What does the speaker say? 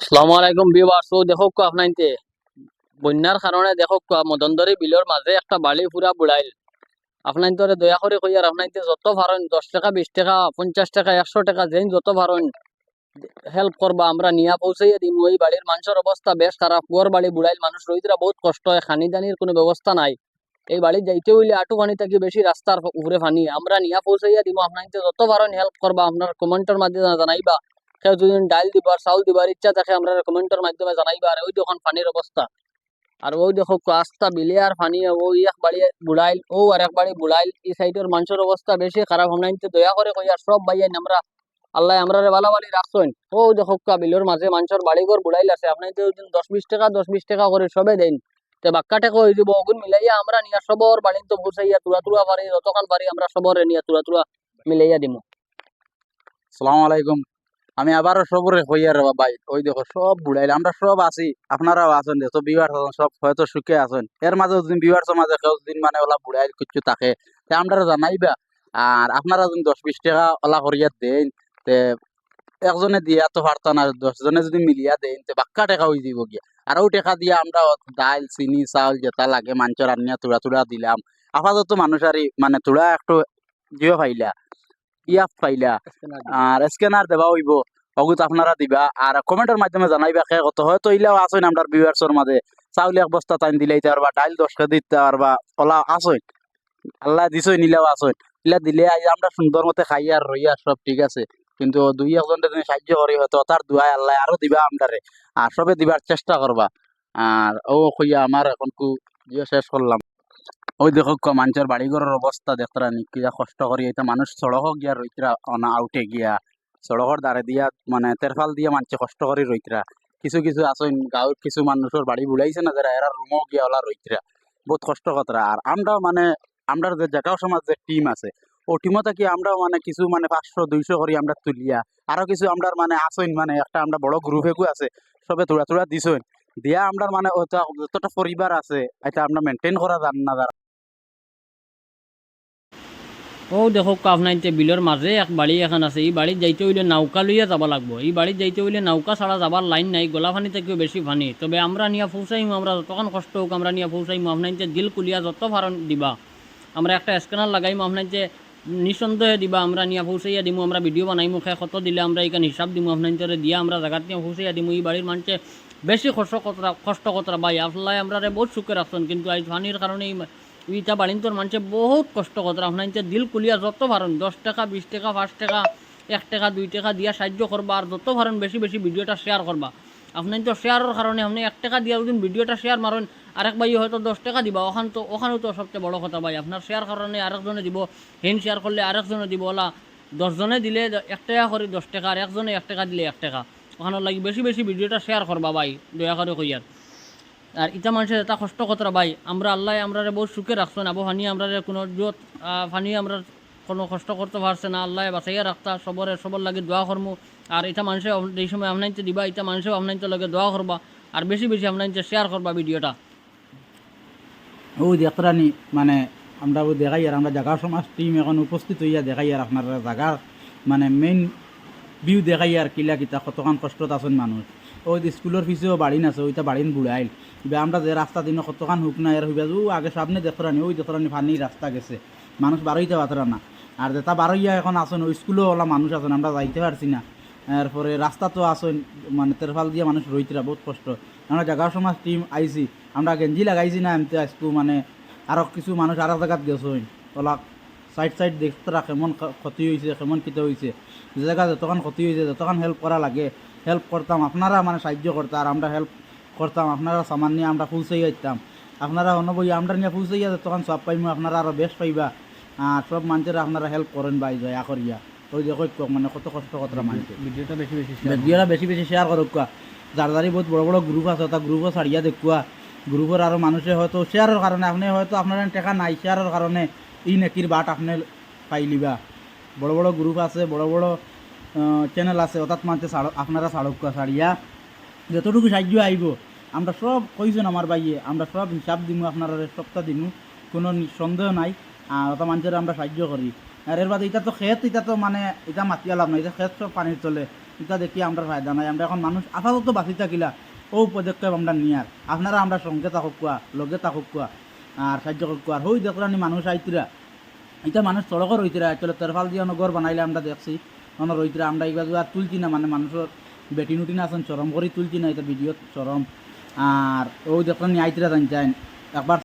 আসসালামু আলাইকুম বিবাস ও দেখো কো আপনাইতে বন্যার কারণে দেখো কো মদনদরি বিলের মাঝে একটা বালি পুরা বুড়াইল আপনার তোরে দয়া করে কই আর আপনাইতে যত ভারণ দশ টাকা, বিশ টাকা, পঞ্চাশ টাকা, একশো টাকা, যেন যত ভারণ হেল্প করবা আমরা নিয়া পৌঁছাইয়া দিম। ওই বাড়ির মানুষের অবস্থা বেশ খারাপ গড় বাড়ি বুড়াইল মানুষ রইতরা বহুত কষ্ট। হয় খানি দানির কোনো ব্যবস্থা নাই। এই বাড়ি যাইতে হইলে আটু পানি থাকি বেশি রাস্তার উপরে পানি আমরা নিয়া পৌঁছাইয়া দিব আপনাইতে যত ভারণ হেল্প করবা আপনার কমেন্টের মাধ্যমে জানাইবা। কেউ যদি দিবার চাউল দিবার ইচ্ছা থাকে আমরা কমেন্টের মাধ্যমে জানাইবা আর ওই দেখুন পানির অবস্থা আর ওই দেখো আস্তা বিলে আর পানি ওই এক বাড়ি বুড়াইল ও আর এক বাড়ি বুড়াইল এই সাইডের মানুষের অবস্থা বেশি খারাপ আমরা নিতে দয়া করে কই আর সব বাইয়ান আমরা আল্লাহ আমরা রে বালা রাখছেন ও দেখো বিলের মাঝে মানুষের বাড়ি ঘর বুড়াইল আছে আপনি তো দশ বিশ টাকা দশ বিশ টাকা করে সবে দেন। তে বাক্কা টাকা হয়ে যাব অগুন মিলাইয়া আমরা নিয়া সবর বাড়ি তো বসাইয়া তুলা তুলা পারি যতকাল পারি আমরা সবরে নিয়া, তুলা তুলা মিলাইয়া দিমু। সালাম আলাইকুম। আমি আবারও সবরে হইয়া রে ভাই ওই দেখো সব বুড়াইলে আমরা সব আছি আপনারাও আছেন দেখো আছেন সব হয়তো সুখে আছেন। এর মাঝে যদি বিবার মাঝে কেউ দিন মানে ওলা বুড়াইল কিছু থাকে তে আমরা জানাইবা আর আপনারা যদি দশ বিশ টাকা ওলা করিয়া দেন তে একজনে দিয়া তো পারতা না দশজনে যদি মিলিয়া দেন তে বাক্কা টাকা হয়ে যাব গিয়া। আর ওই টাকা দিয়া আমরা ডাল চিনি চাউল যেটা লাগে মানুষের আনিয়া তুড়া তুড়া দিলাম। আপাতত মানুষেরই মানে তুড়া একটু জিও পাইলা ইয়াফ পাইলা আর স্ক্যানার দেওয়া হইব। অগুত আপনারা দিবা আর কমেন্টের মাধ্যমে জানাইবা কে কত। হয়তো ইলাও আসেন আমরা ভিউয়ার্সের মাঝে চাউল এক বস্তা টাইম দিলাইতে পারবা ডাইল দশ কেজি দিতে পারবা ওলা আসেন আল্লাহ দিছই নিলেও আসেন ইলা দিলে আমরা সুন্দর মতে খাই আর রই আর সব, ঠিক আছে। কিন্তু দুই একজন যদি সাহায্য করি হয়তো তার দুয়াই আল্লাহ আরও দিবা আমরারে আর সবে দিবার চেষ্টা করবা আর ও কইয়া আমার এখন কু শেষ করলাম ওই দেখো মানুষের বাড়িঘরের অবস্থা দেখতরা নি, কিয়া কষ্ট করি এটা মানুষ সড়ক গিয়া রইতরা আউটে গিয়া। সড়কের দ্বারে দিয়া মানে তেরফাল দিয়া মানুষে কষ্ট করে রইতরা কিছু কিছু আসেন গাঁৱৰ কিছু মানুষের বাড়ি বুড়াইছে না যারা এরা রুমও গিয়া ওলা রইতরা বহুত কষ্ট কতরা আর আমরা মানে আমরা যে জাগাও সমাজ যে টিম আছে ও টিমও কি আমরা মানে কিছু মানে পাঁচশো, দুইশো করি আমরা তুলিয়া। আরও কিছু আমরা মানে আসেন মানে একটা আমরা বড় গ্রুপ একু আছে সবে তোড়া তোড়া দিছেন দিয়া আমরা মানে যতটা পরিবার আছে, এটা আমরা মেনটেন করা জান না ও দেখো আপনাইতে বিলের মাঝে এক বাড়ি এখন আছে। এই বাড়িত যাইতে হইলে নৌকা লইয়া যাব লাগবো। এই বাড়িত যাইতে হইলে নৌকা ছাড়া যাবার লাইন নাই গোলা পানি থেকেও বেশি পানি তবে আমরা নিয়া পৌঁছাইমু আমরা যতক্ষণ কষ্ট হোক আমরা নিয়া পৌঁছাইমু আপনাইতে দিল কুলিয়া যত ভারণ দিবা। আমরা একটা স্ক্যানার লাগাইমু আপনাইতে নিঃসন্দেহে দিবা। আমরা নিয়া পৌঁছাইয়া দিমু, আমরা ভিডিও বানাইমু খে কত দিলে আমরা এখানে হিসাব দিমু আপনাইতে দিয়া আমরা জায়গাত নিয়ে পৌঁছাইয়া দিমু। এই বাড়ির মানুষে বেশি কষ্ট কতরা কষ্ট কতরা ভাই আল্লাহ আমরা বহুত সুখে রাখছেন কিন্তু আজ পানির কারণে ইটা বাড়িন্তর মানুষে বহুত কষ্ট করতে আপনার দিল কুলিয়া যত ভারণ, দশ টাকা, বিশ টাকা, পাঁচ টাকা, এক টাকা, দুই টাকা দিয়া সাহায্য করবা আর যত ভারণ বেশি বেশি ভিডিওটা শেয়ার করবা। আপনার তো শেয়ারের কারণে আপনি এক টাকা দিয়া যদি ভিডিওটা শেয়ার মারেন আরেক ভাই হয়তো দশ টাকা দিবা, ওখান তো ওখানেও তো সবচেয়ে বড় কথা ভাই। আপনার শেয়ার কারণে আরেকজনে দিব, হেন শেয়ার করলে আরেকজনে দিব, ওলা, দশজনে দিলে এক টাকা করে দশ টাকা আর একজনে এক টাকা দিলে এক টাকা। ওখানে লাগি বেশি বেশি ভিডিওটা শেয়ার করবা ভাই, দয়া করে কইয়ার আর ইটা মানুষের এটা কষ্ট কতরা ভাই? আমরা আল্লাহ আমরা বহুত সুখে রাখছেন, আবু ফানি আমরা কোনো জোত ফানি আমরা কোনো কষ্ট করতে পারছে না, আল্লাহ বাঁচাইয়া রাখতা, সবরে, সবর লাগে দোয়া করমু। আর এটা মানুষে এই সময় আপনাইতে দিবা এটা মানুষেও আপনাইতে লাগে দোয়া করবা, আর বেশি বেশি আপনাইতে শেয়ার করবা ভিডিওটা। ও দেখরানি মানে আমরা ও দেখাই, আর আমরা জাগার সমাজ টিম এখন উপস্থিত হইয়া দেখাই, আর আপনার জাগার মানে মেইন ভিউ দেখাই, আর কিলা কিতা কতক্ষণ কষ্টত আছেন মানুষ। ওই স্কুলের পিছেও বাড়িন আছে, ওইটা বাড়িন বুড়াইল এবার আমরা যে রাস্তা দিন কতক্ষণ হুক নাই আর হইবা ও, আগে সামনে দেখরানি ওই দেখরানি ফানি রাস্তা গেছে। মানুষ বারোইতে পাতরা না আর যেটা বারোইয়া এখন আসেন ওই স্কুলেও ওলা মানুষ আছেন, আমরা যাইতে পারছি না। এরপরে রাস্তা তো আসেন মানে তেরফাল দিয়ে মানুষ রইতরা বহুত কষ্ট। আমরা জাগার সমাজ টিম আইছি, আমরা গেঞ্জি লাগাইছি না এমতে আসব মানে আরও কিছু মানুষ আরও জায়গাত গেছেন ওলা সাইড সাইড দেখতরা কেমন ক্ষতি হয়েছে কেমন কিতা হয়েছে যে জায়গা যতক্ষণ ক্ষতি হয়েছে যতক্ষণ হেল্প করা লাগে হেল্প করতাম আপনারা মানে সাহায্য করতাম আর আমরা হেল্প করতাম আপনারা সামান নিয়ে আমরা ফুলসাই যাইতাম আপনারা অন্য বই আমরা নিয়ে ফুলসাই যাতে তখন সব পাইমু আপনারা আরও বেশ পাইবা। আর সব মানুষের আপনারা হেল্প করেন বাই দয়া করিয়া। ওই যে কই মানে কত কষ্ট কতটা মানুষ। ভিডিওটা বেশি বেশি ভিডিওটা বেশি বেশি শেয়ার করুক যার যারি বহুত বড় বড় গ্রুপ আছে তা গ্রুপও ছাড়িয়া দেখুয়া গ্রুপের আরও মানুষে হয়তো শেয়ারের কারণে আপনি হয়তো আপনার টেকা নাই শেয়ারের কারণে ই নেকির বাট আপনি পাইলিবা বড় বড় গ্রুপ আছে বড় বড় চ্যানেল আছে, অর্থাৎ মানতে আপনারা কোয়া ছাড়িয়া যতটুকু সাহায্য আইব, আমরা সব কইজন আমার বাইয়ে আমরা সব হিসাব দিমু, আপনারা সপ্তাহ দিমু, কোনো সন্দেহ নাই, আর অত মানুষের আমরা সাহায্য করি। আর এর বাদে এটা তো খেত এটা তো মানে এটা মাতিয়া লাভ নাই এটা খেত সব পানির তলে এটা দেখি আমরা ফায়দা নাই, আমরা এখন মানুষ আপাতত বাঁচি থাকিলা, ও পদক্ষেপ আমরা নিয়ার। আপনারা আমরা সঙ্গে থাকুক কোয়া, লগে থাকুক কোয়া, আর সাহায্য করুক কোয়া। হই দেখলানি মানুষ আইতিরা এটা মানুষ সড়কও রইতিরা চলে তেরফাল দিয়ে নগর বানাইলে আমরা দেখছি। অন রইতরা, আমরা এইবার আর তুলছি না মানে মানুষের বেটি নুটি না আছেন চরম করে তুলছি না এটা ভিডিও চরম আর ও দেখলানি আইতিরা জান একবার